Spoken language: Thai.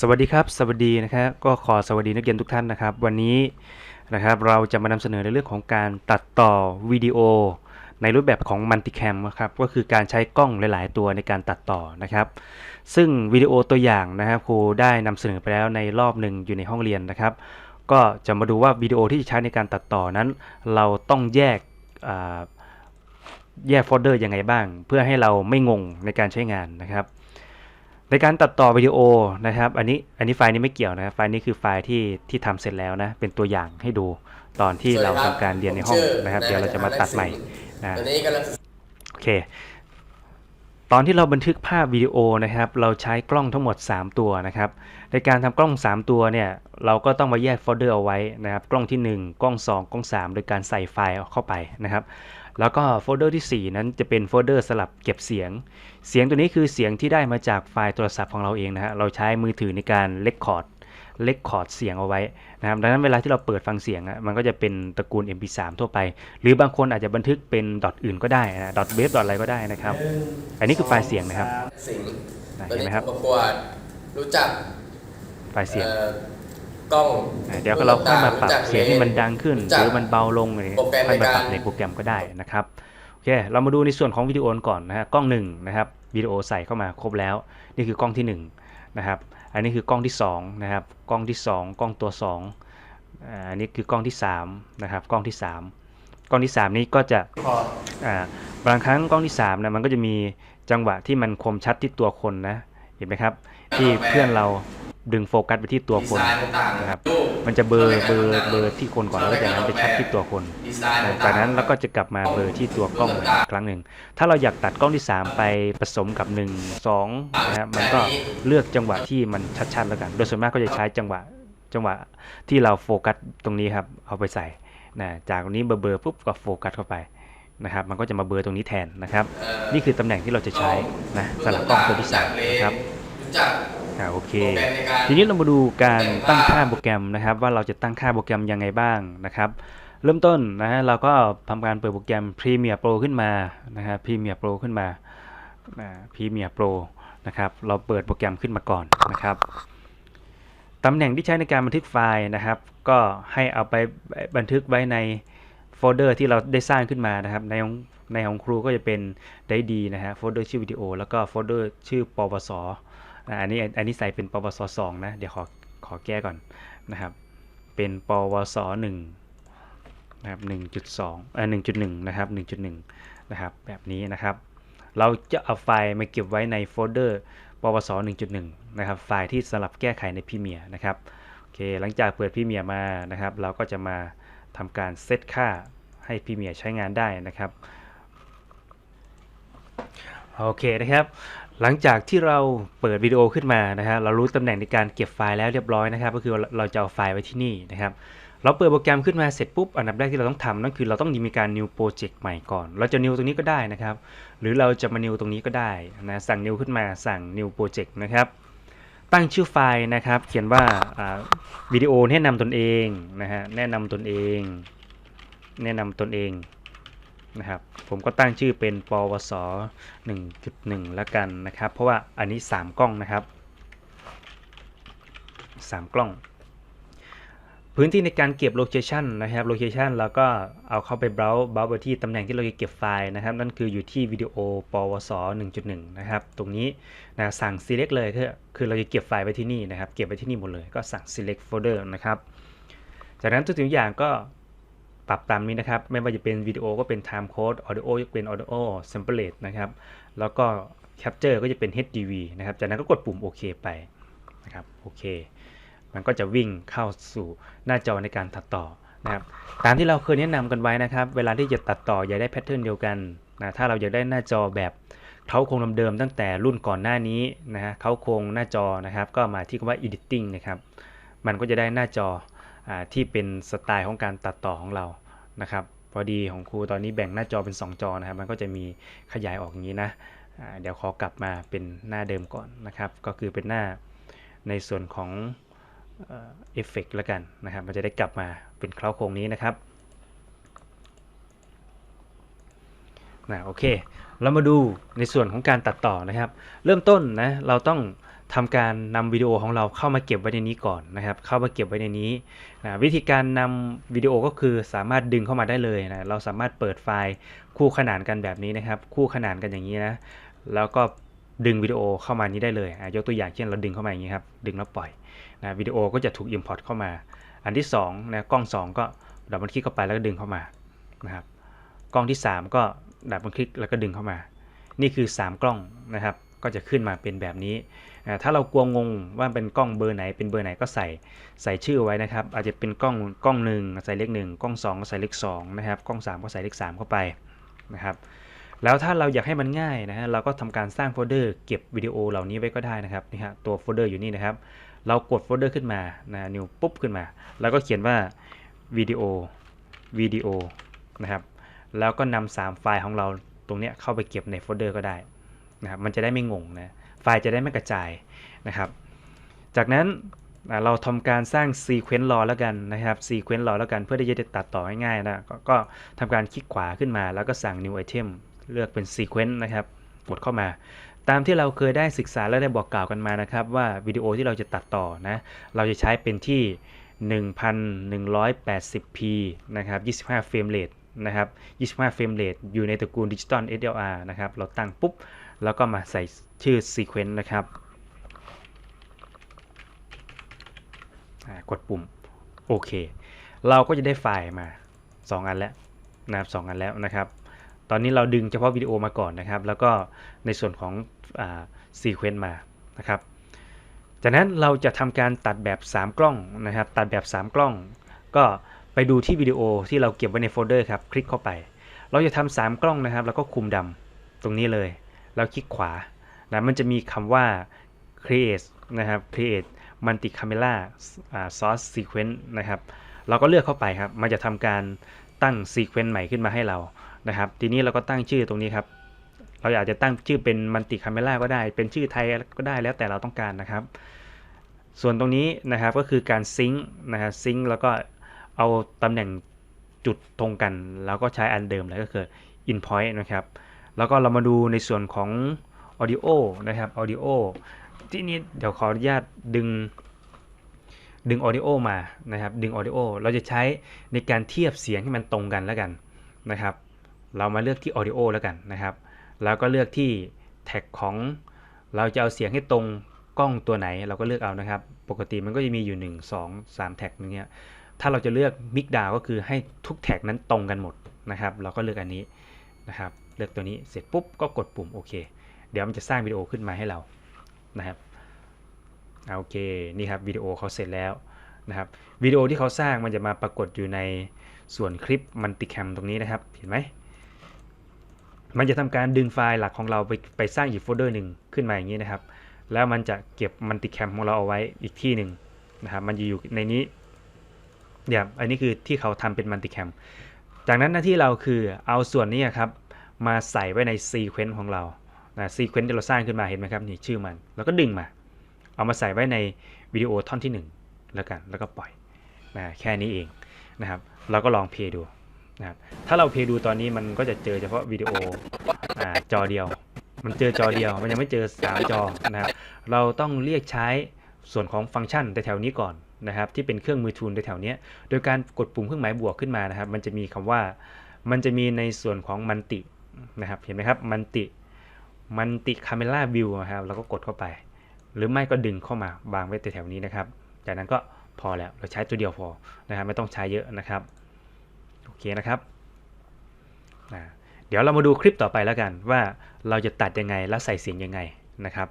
สวัสดีครับ สวัสดีนะครับ ก็ขอสวัสดีนักเรียนทุกท่านนะครับ วันนี้นะครับเราจะมานำเสนอในเรื่องของการตัดต่อวิดีโอ ในรูปแบบของมัลติแคมนะครับก็คือการใช้กล้องหลาย ๆ ตัวในการตัดต่อนะครับ ซึ่งวิดีโอตัวอย่างนะครับครูได้นำเสนอไปแล้วในรอบหนึ่งอยู่ในห้องเรียนนะครับ ก็จะมาดูว่าวิดีโอที่จะใช้ในการตัดต่อนั้น เราต้องแยกแยกโฟลเดอร์ยังไงบ้าง เพื่อให้เราไม่งงในการใช้งานนะครับ ในการตัดต่อวิดีโอนะครับ อันนี้อันนี้ไฟล์นี้ไม่เกี่ยวนะครับไฟล์นี้คือไฟล์ที่ที่ทำเสร็จแล้วนะ เป็นตัวอย่างให้ดูตอนที่เราทำการเรียนในห้องนะครับ เดี๋ยวเราจะมาตัดใหม่นะตอนนี้กำลังโอเค ตอนที่เราบันทึกภาพวิดีโอนะครับ เราใช้กล้องทั้งหมด 3 ตัวนะครับ ในการทำกล้อง 3 ตัวเนี่ย เราก็ต้องมาแยกโฟลเดอร์เอาไว้นะครับ กล้องที่ 1 กล้อง 2 กล้อง 3 โดยการใส่ไฟล์เข้าไปนะครับ แล้วก็โฟลเดอร์ที่ 4 นั้นจะเป็นโฟลเดอร์สลับเก็บเสียง เสียงตัวนี้คือเสียงที่ได้มาจากไฟล์โทรศัพท์ของเราเองนะฮะเราใช้มือถือในการเลคคอร์ดเลคคอร์ดเสียงเอาไว้นะครับดังนั้นเวลาที่เราเปิดฟังเสียงอะมันก็จะเป็นตระกูล MP3 ทั่วไป หรือบางคนอาจจะบันทึกเป็นดอทอื่นก็ได้นะดอทเวฟดอทอะไรก็ได้นะครับอันนี้คือไฟล์เสียงนะครับสิงห์นะตอนเห็นนี้ไหมครับประกวดรู้จักไฟล์เสียงอ่อ กล้องอ่าเดี๋ยวเราค่อยมาปรับรู้จักเสียงให้มันดังขึ้นรู้หจักรือมันเบาลงอะไรโปรแกรมค่อยมาปรับในการในโปรแกรมก็ได้นะครับโอเคเรามาดูในส่วนของวิดีโอก่อนนะฮะกล้องหนึ่งนะครับวิดีโอใส่เข้ามาครบแล้ว นี่คือกล้องที่หนึ่งนะครับอันนี้คือกล้องที่สองนะครับกล้องที่สองกล้องตัวสองอ่าอันนี้คือกล้องที่สามนะครับกล้องที่สามกล้องที่สามนี้ก็จะอ่าบางครั้งกล้องที่3นะมันก็จะมีจังหวะที่มันคมชัดที่ตัวคนนะเห็นไหมครับที่เพื่อนเรา ดึงโฟกัสไปที่ตัวคนนะครับ มันจะเบลอเบลอเบลอที่คนก่อนแล้วจากนั้นไปชัดที่ตัวคน จากนั้นเราก็จะกลับมาเบลอที่ตัวกล้องอีกครั้งหนึ่ง ถ้าเราอยากตัดกล้องที่ 3 ไปผสมกับ 1 2นะครับ มันก็เลือกจังหวะที่มันชัดๆแล้วกัน โดยส่วนมากก็จะใช้จังหวะจังหวะที่เราโฟกัสตรงนี้ครับ เอาไปใส่นะจากตรงนี้เบลอเบลอปุ๊บก็โฟกัสเข้าไปนะครับมันก็จะมาเบลอตรงนี้แทนนะครับ นี่คือตำแหน่งที่เราจะใช้นะสำหรับกล้องตัวที่สามนะครับจัก อ่าโอเคโปรแกรมในการทีนี้เรามาดูการตั้งค่าโปรแกรมนะครับ ว่าเราจะตั้งค่าโปรแกรมยังไงบ้างนะครับ เริ่มต้นนะฮะเราก็ทำการเปิดโปรแกรม Premiere Pro ขึ้นมานะฮะ Premiere Pro ขึ้นมาอ่า Premiere Pro นะครับ เราเปิดโปรแกรมขึ้นมาก่อนนะครับตำแหน่งที่ใช้ในการบันทึกไฟล์นะครับ ก็ให้เอาไปบันทึกไว้ในโฟลเดอร์ที่เราได้สร้างขึ้นมานะครับในของในของครูก็จะเป็นได้ดีนะฮะโฟลเดอร์ชื่อวิดีโอ แล้วก็โฟลเดอร์ชื่อปวส อันนี้อันนี้ใส่เป็นปวสสองนะ เดี๋ยวขอขอแก้ก่อนนะครับ เป็นปวสหนึ่งนะครับหนึ่งจุดสองเอ่อหนึ่งจุดหนึ่งนะครับหนึ่งจุดหนึ่งนะครับแบบนี้นะครับ เราจะเอาไฟล์มาเก็บไว้ในโฟลเดอร์ปวส1.1นะครับ ไฟล์ที่สำหรับแก้ไขในพ r เมียนะครับโอเคหลังจากเปิดพ r เมียมานะครับ เราก็จะมาทำการเซตค่าให้พ r เมียใช้งานได้นะครับโอเคนะครับ หลังจากที่เราเปิดวิดีโอขึ้นมานะฮะเรารู้ตำแหน่งในการเก็บไฟล์แล้วเรียบร้อยนะครับ ก็คือเราจะเอาไฟล์ไว้ที่นี่นะครับเราเปิดโปรแกรมขึ้นมาเสร็จปุ๊บอันดับแรกที่เราต้องทำนั่นคือเราต้องมีการ new project ใหม่ก่อน เราจะ new ตรงนี้ก็ได้นะครับ หรือเราจะมา new ตรงนี้ก็ได้นะสั่ง new ขึ้นมาสั่ง new project นะครับตั้งชื่อไฟล์นะครับ เขียนว่าอ่าวิดีโอแนะนำตนเองนะฮะแนะนำตนเอง แนะนำตนเอง นะครับผมก็ตั้งชื่อเป็นปวส 1.1 แล้วกันนะครับ เพราะว่าอันนี้ 3 กล้องนะครับ 3 กล้อง พื้นที่ในการเก็บโลเคชันนะครับโลเคชันเราก็เอาเข้าไปเบราว์เบราว์ไปที่ตำแหน่งที่เราจะเก็บไฟล์นะครับ นั่นคืออยู่ที่วิดีโอปวส 1.1 นะครับ ตรงนี้นะสั่ง select เลยคือคือเราจะเก็บไฟล์ไว้ที่นี่นะครับ เก็บไว้ที่นี่หมดเลยก็สั่ง select folder นะครับ จากนั้นทุกสิ่งอย่างก็ ปรับตามนี้นะครับ ไม่ว่าจะเป็นวิดีโอก็เป็น time code audio ก็เป็น audio sample rate นะครับ แล้วก็ capture ก็จะเป็น HDV นะครับ จากนั้นก็กดปุ่มโอเคไปนะครับโอเค มันก็จะวิ่งเข้าสู่หน้าจอในการตัดต่อนะครับตามที่เราเคยแนะนำกันไว้นะครับ เวลาที่จะตัดต่ออยากได้แพทเทิร์นเดียวกันนะถ้าเราอยากได้หน้าจอแบบเขาโครงเดิมๆตั้งแต่รุ่นก่อนหน้านี้นะฮะเขาโครงหน้าจอนะครับ ก็มาที่คำว่า editing นะครับ มันก็จะได้หน้าจอ ที่เป็นสไตล์ของการตัดต่อของเรานะครับพอดีของครูตอนนี้แบ่งหน้าจอเป็น 2 จอนะครับ มันก็จะมีขยายออกอย่างนี้นะเดี๋ยวขอกลับมาเป็นหน้าเดิมก่อนนะครับ ก็คือเป็นหน้าในส่วนของเอฟเฟกต์แล้วกันนะครับ มันจะได้กลับมาเป็นเคล้าโครงนี้นะครับนะโอเค เรามาดูในส่วนของการตัดต่อนะครับ เริ่มต้นนะ เราต้อง ทำการนำวิดีโอของเราเข้ามาเก็บไว้ในนี้ก่อนนะครับ เข้ามาเก็บไว้ในนี้นะวิธีการนำวิดีโอก็คือสามารถดึงเข้ามาได้เลยนะเราสามารถเปิดไฟล์คู่ขนานกันแบบนี้นะครับ คู่ขนานกันอย่างนี้นะแล้วก็ดึงวิดีโอเข้ามานี้ได้เลยอะยกตัวอย่างเช่นเราดึงเข้ามาอย่างนี้ครับดึงแล้วปล่อยนะวิดีโอก็จะถูก Import เข้ามา อันที่2นะกล้อง 2 ก็ดับเบิลคลิกเข้าไปแล้วก็ดึงเข้ามานะครับกล้องที่ 3 ก็ดับเบิลคลิกแล้วก็ดึงเข้ามา นี่คือ 3 กล้องนะครับ ก็จะขึ้นมาเป็นแบบนี้ ถ้าเรากลัวงงว่าเป็นกล้องเบอร์ไหนเป็นเบอร์ไหนก็ใส่ใส่ชื่อไว้นะครับ อาจจะเป็นกล้องกล้องหนึ่งใส่เลขหนึ่งกล้อง2ก็ใส่เลข2นะครับกล้อง 3 ก็ใส่เลข3เข้าไปนะครับแล้วถ้าเราอยากให้มันง่ายนะฮะเราก็ทำการสร้างโฟลเดอร์เก็บวิดีโอเหล่านี้ไว้ก็ได้นะครับนี่ฮะตัวโฟลเดอร์อยู่นี่นะครับ เรากดโฟลเดอร์ขึ้นมานะนิวปุ๊บขึ้นมา แล้วก็เขียนว่าวิดีโอวิดีโอนะครับแล้วก็นำ3ไฟล์ของเราตรงเนี้ยเข้าไปเก็บในโฟลเดอร์ก็ได้นะครับมันจะได้ไม่งงนะ ไฟล์จะได้ไม่กระจายนะครับ จากนั้นเราทำการสร้างซีเควนต์รอแล้วกันนะครับซีเควนต์รอแล้วกันเพื่อที่จะตัดต่อง่ายๆนะกก็ทำการคลิกขวาขึ้นมาแล้วก็สั่ง new item เลือกเป็นซีเควนต์นะครับกดเข้ามา ตามที่เราเคยได้ศึกษาและได้บอกกล่าวกันมานะครับ ว่าวิดีโอที่เราจะตัดต่อนะ เราจะใช้เป็นที่ 1180p นะครับ 25 เฟรมเรทนะครับ 25 เฟรมเรทอยู่ในตระกูลดิจิตอล SLR นะครับ เราตั้งปุ๊บ แล้วก็มาใส่ชื่อ Sequence นะครับกดปุ่มโอเค เราก็จะได้ไฟล์มา 2 อันแล้วนะครับ2อันแล้วนะครับ ตอนนี้เราดึงเฉพาะวิดีโอมาก่อนนะครับ แล้วก็ในส่วนของอ่า Sequence มานะครับ จากนั้นเราจะทำการตัดแบบ 3 กล้องนะครับ ตัดแบบ 3 กล้อง ก็ไปดูที่วิดีโอที่เราเก็บไว้ในโฟลเดอร์ครับ คลิกเข้าไป เราจะทำา3 กล้องนะครับ แล้วก็คุมดำตรงนี้เลย แล้วคลิกขวานะมันจะมีคำว่า create นะครับ create multi camera source sequence นะครับ เราก็เลือกเข้าไปครับ มันจะทำการตั้ง sequence ใหม่ขึ้นมาให้เรา นะครับ ทีนี้เราก็ตั้งชื่อตรงนี้ครับ เราอยากจะตั้งชื่อเป็น multi camera ก็ได้ เป็นชื่อไทยก็ได้ แล้วแต่เราต้องการนะครับ ส่วนตรงนี้นะครับก็คือการซิงค์นะครับซิงค์แล้วก็เอาตำแหน่งจุดตรงกัน แล้วก็ใช้อันเดิมเลยก็คือ in point นะครับ แล้วก็เรามาดูในส่วนของ audio นะครับ audio ที่นี้เดี๋ยวขออนุญาตดึงดึง audio มานะครับดึง audio เราจะใช้ในการเทียบเสียงให้มันตรงกันแล้วกันนะครับ เรามาเลือกที่ audio แล้วกันนะครับแล้วก็เลือกที่แท็กของเราจะเอาเสียงให้ตรงกล้องตัวไหนเราก็เลือกเอานะครับ ปกติมันก็จะมีอยู่ 1 2 3 แท็กอย่างเงี้ยถ้าเราจะเลือกมิกดาวก็คือให้ทุกแท็กนั้นตรงกันหมดนะครับ เราก็เลือกอันนี้นะครับ เลือกตัวนี้เสร็จปุ๊บก็กดปุ่มโอเค เดี๋ยวมันจะสร้างวิดีโอขึ้นมาให้เรานะครับโอเคนี่ครับวิดีโอเขาเสร็จแล้วนะครับวิดีโอที่เขาสร้างมันจะมาปรากฏอยู่ในส่วนคลิปมัลติแคมตรงนี้นะครับเห็นไหมมันจะทำการดึงไฟล์หลักของเราไปไปสร้างอีกโฟลเดอร์หนึ่งขึ้นมาอย่างนี้นะครับ แล้วมันจะเก็บมัลติแคมของเราเอาไว้อีกที่หนึ่งนะครับมันจะอยู่ในนี้เดี๋ยวอันนี้คือที่เขาทำเป็นมัลติแคมจากนั้นหน้าที่เราคือเอาส่วนนี้ครับ มาใส่ไว้ในซีเควนต์ของเรานะซีเควนต์ที่เราสร้างขึ้นมาเห็นไหมครับนี่ชื่อมันแล้วก็ดึงมา เอามาใส่ไว้ในวิดีโอท่อนที่ 1 แล้วกันแล้วก็ปล่อยนะแค่นี้เองนะครับ เราก็ลองเพย์ดูนะครับถ้าเราเพย์ดูตอนนี้มันก็จะเจอเฉพาะวิดีโออจอเดียว มันเจอจอเดียว มันยังไม่เจอ3จอนะครับเราต้องเรียกใช้ส่วนของฟังก์ชันแถวนี้ก่อนนะครับที่เป็นเครื่องมือทูนแถวนี้โดยการกดปุ่มเครื่องหมายบวกขึ้นมานะครับ มันจะมีคำว่ามันจะมีในส่วนของมันติ นะครับ เห็นไหมครับมันติมันติคาเมล่าวิวนะครับเราก็กดเข้าไป หรือไม่ก็ดึงเข้ามาวางไว้แถวๆนี้นะครับ จากนั้นก็พอแล้วเราใช้ตัวเดียวพอนะครับไม่ต้องใช้เยอะนะครับโอเคนะครับเดี๋ยวเรามาดูคลิปต่อไปแล้วกันว่าเราจะตัดยังไงและใส่เสียงยังไงนะครับ